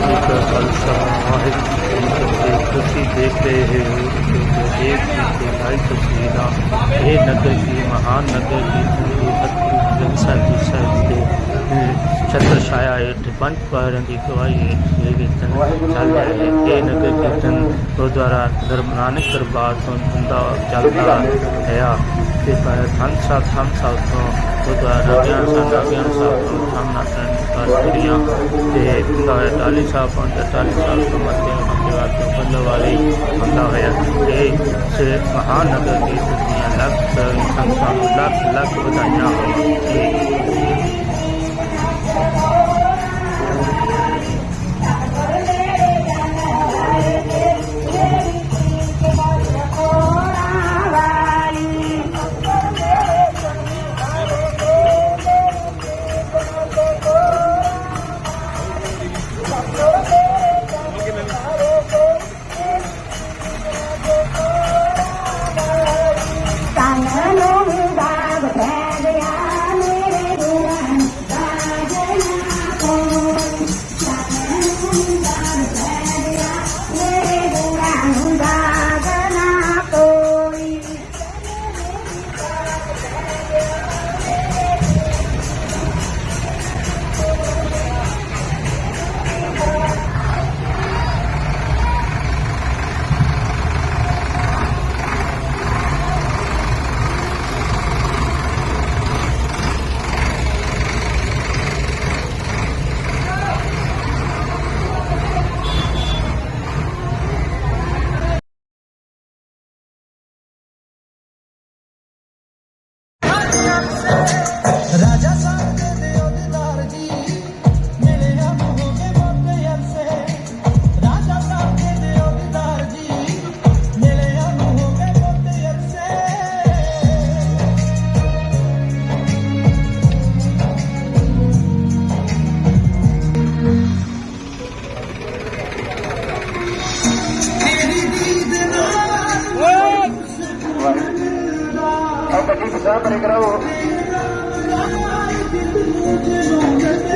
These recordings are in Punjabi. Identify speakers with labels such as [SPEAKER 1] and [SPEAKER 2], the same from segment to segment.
[SPEAKER 1] ਜੀ ਕਾ ਖਾਲਸਾ ਵਾਹਿਗੁਰੂ ਜੀ ਕੀ ਫਤਿਹ। ਤੁਸੀਂ ਦੇਖ ਰਹੇ ਹੋ ਕਿ ਇਹ ਦੀ ਲਾਈ ਤਸਵੀਰਾਂ ਇਹ ਨਗਰ ਜੀ ਮਹਾਨ ਨਗਰ ਜੀ ਗੁਰੂ ਸਤਿਗੁਰੂ ਗ੍ਰੰਥ ਸਾਹਿਬ ਜੀ ਸਾਹਿਬ ਦੇ ਅਹ, ਛਤਰ ਛਾਇਆ ਹੇਠ ਪੰਜ ਪਾਰਾਂ ਦੀ ਗਵਾਹੀ ਹੇਠ ਇਹ ਕੀਰਤਨ ਚੱਲ ਰਿਹਾ ਹੈ। ਇਹ ਨਗਰ ਕੀਰਤਨ ਗੁਰਦੁਆਰਾ ਧਰਮ ਨਾਨਕ ਦਰਬਾਰ ਤੋਂ ਹੁੰਦਾ ਚੱਲਦਾ ਹੈ ਤੇ ਪਰ ਥੰਨ ਸਾਹਿਬ ਥੰਨ ਸਾਹਿਬ ਤੋਂ ਗੁਰਦੁਆਰਾ ਗਿਆਨ ਸਾਹਿਬ ਗਿਆਨ ਸਾਹਿਬ ਤੋਂ ਸਾਹਮਣਾ ਕਰਨ ਕਰੀਆਂ ਤੇ ਗੁਰਦੁਆਰਾ ਟਾਲੀ ਸਾਹਿਬ ਤੋਂ ਤੇ ਟਾਲੀ ਸਾਹਿਬ ਤੋਂ ਮੱਥੇ ਮੰਗਵਾ ਤੋਂ ਬੱਲੇ ਵਾਲੀ ਹੁੰਦਾ ਹੋਇਆ। ਇਹ ਸੇ ਮਹਾਨਗਰ ਦੀ ਦੁਨੀਆ ਲੱਖ ਸੰਸਾਰ ਨੂੰ ਲੱਖ ਲੱਖ ਵਧਾਈਆਂ ਹੋਣ ਇਹ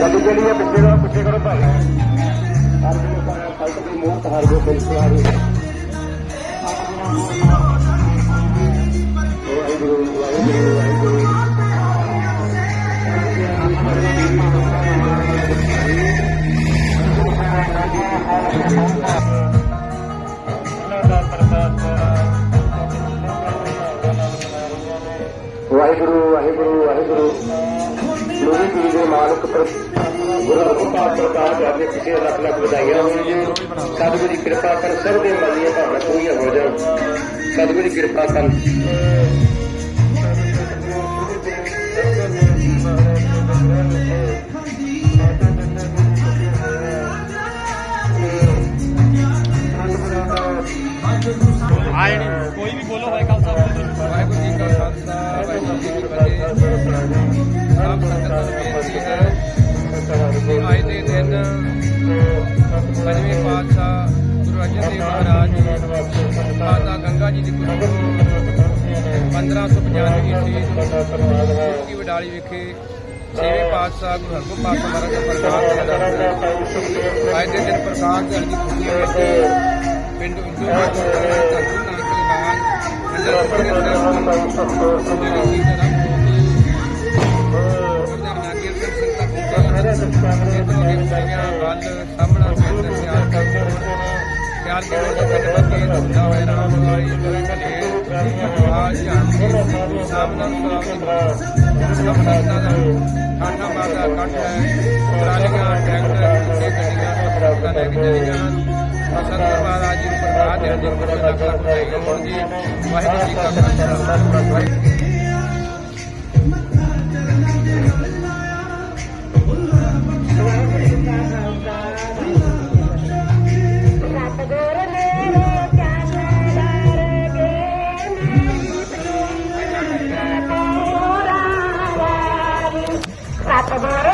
[SPEAKER 2] ਕਰਾਓ ਗੱਡੀ ਪਿੱਛੇ ਦਾ ਪਿੱਛੇ ਕਰੋ ਭਾਈ। ਹਰ ਦੇ ਸਾਰਾ ਦੀ ਮੂੰਹ ਹਰ ਦੇ ਪਿੱਛੇ ਆ ਰਹੀ ਵਾਹਿਗੁਰੂ ਵਾਹਿਗੁਰੂ ਵਾਹਿਗੁਰੂ ਵਾਹਿਗੁਰੂ ਵਾਹਿਗੁਰੂ ਵਾਹਿਗੁਰੂ। ਲੋਹੀ ਪੀਰ ਦੇ ਮਾਲਕ ਪਰ ਗੁਰੂ ਰਘੁਪਾਲ ਪ੍ਰਕਾਸ਼ ਜੀ ਦੇ ਕਿਸੇ ਲੱਖ ਲੱਖ ਵਧਾਈਆਂ। ਹੋਣ ਸਤਿਗੁਰੂ ਦੀ ਕਿਰਪਾ ਕਰ ਸਭ ਦੇ ਮਨ ਦੀਆਂ ਭਾਵਨਾ ਪੂਰੀਆਂ ਹੋ ਜਾਣ। ਸਤਿਗੁਰੂ ਦੀ ਕਿਰਪਾ ਕਰ।
[SPEAKER 3] ਆਏ ਕੋਈ ਵੀ ਬੋਲੋ ਹੋਏ ਖਾਲਸਾ ਵਾਹਿਗੁਰੂ ਫਤਿਹ ਸਭ ਨੂੰ ਬੇਨਤੀ ਹੈ ਕਿ ਅੱਜ ਦੇ ਦਿਨ ਪੰਜਵੇਂ ਪਾਤਸ਼ਾਹ ਗੁਰੂ ਅਰਜਨ ਦੇਵ ਮਹਾਰਾਜ ਜੀ ਮਾਤਾ ਗੰਗਾ ਜੀ ਦੀ ਕੁੱਖ 1595 ਈਸਵੀ ਨੂੰ ਵਡਾਲੀ ਵਿਖੇ ਛੇਵੇਂ ਪਾਤਸ਼ਾਹ ਗੁਰੂ ਹਰਗੋਬਿੰਦ ਪਾਤਸ਼ਾਹ ਮਹਾਰਾਜ ਦਾ ਪ੍ਰਕਾਸ਼ ਹੋਇਆ ਅੱਜ ਦੇ ਦਿਨ ਪ੍ਰਕਾਸ਼ ਦਿਹਾੜੇ ਦੀ ਖੁਸ਼ੀ ਵਿੱਚ ਪਿੰਡ ਉੱਜੋ ਦੇ ਗੁਰਦੁਆਰਾ ਧਰਤੀ ਨਾਨਕ ਅੰਦਰ ਪੜ੍ਹੇ ਸਾਹਿਬ ਦੀ ਜਿਹੜੀ ਸੰਤਾਂ ਪਹੁੰਚੇ ਵੱਲ ਸਾਹਮਣਾ ਪਿੰਡ ਸਿਆਲ ਖਿਆਲ ਕੇ ਵਿੱਚ ਸਾਡੇ ਬੱਚੇ ਧੁੰਦਾ ਹੋਇਆ ਰਾਮ ਵਾਲੀ ਜਿਹੜੇ ਘਲੇ ਆ ਧਿਆਨ ਦੇ ਸਾਹਮਣਾ ਦਾ ਠਾਠਾ ਮਾਰਦਾ ਕੱਟ ਹੈ ਟਰਾਲੀਆਂ ਟਰੈਕਟਰ ਤੇ ਗੱਡੀਆਂ ਸਭ ਲੈ ਕੇ ਚਲੀਆਂ ਸੰਤ ਮਹਾਰਾਜ ਜੀ ਨੂੰ ਪ੍ਰਕਾਸ਼ ਦੇਣ ਦੀ ਖੁਸ਼ੀ ਲੱਖ ਲੱਖ ਹੋਣ ਜੀ ਵਾਹਿਗੁਰੂ ਜੀ ਕਾ ਖਾਲਸਾ ਵਾਹਿਗੁਰੂ
[SPEAKER 4] ਸਤਿਗੁਰ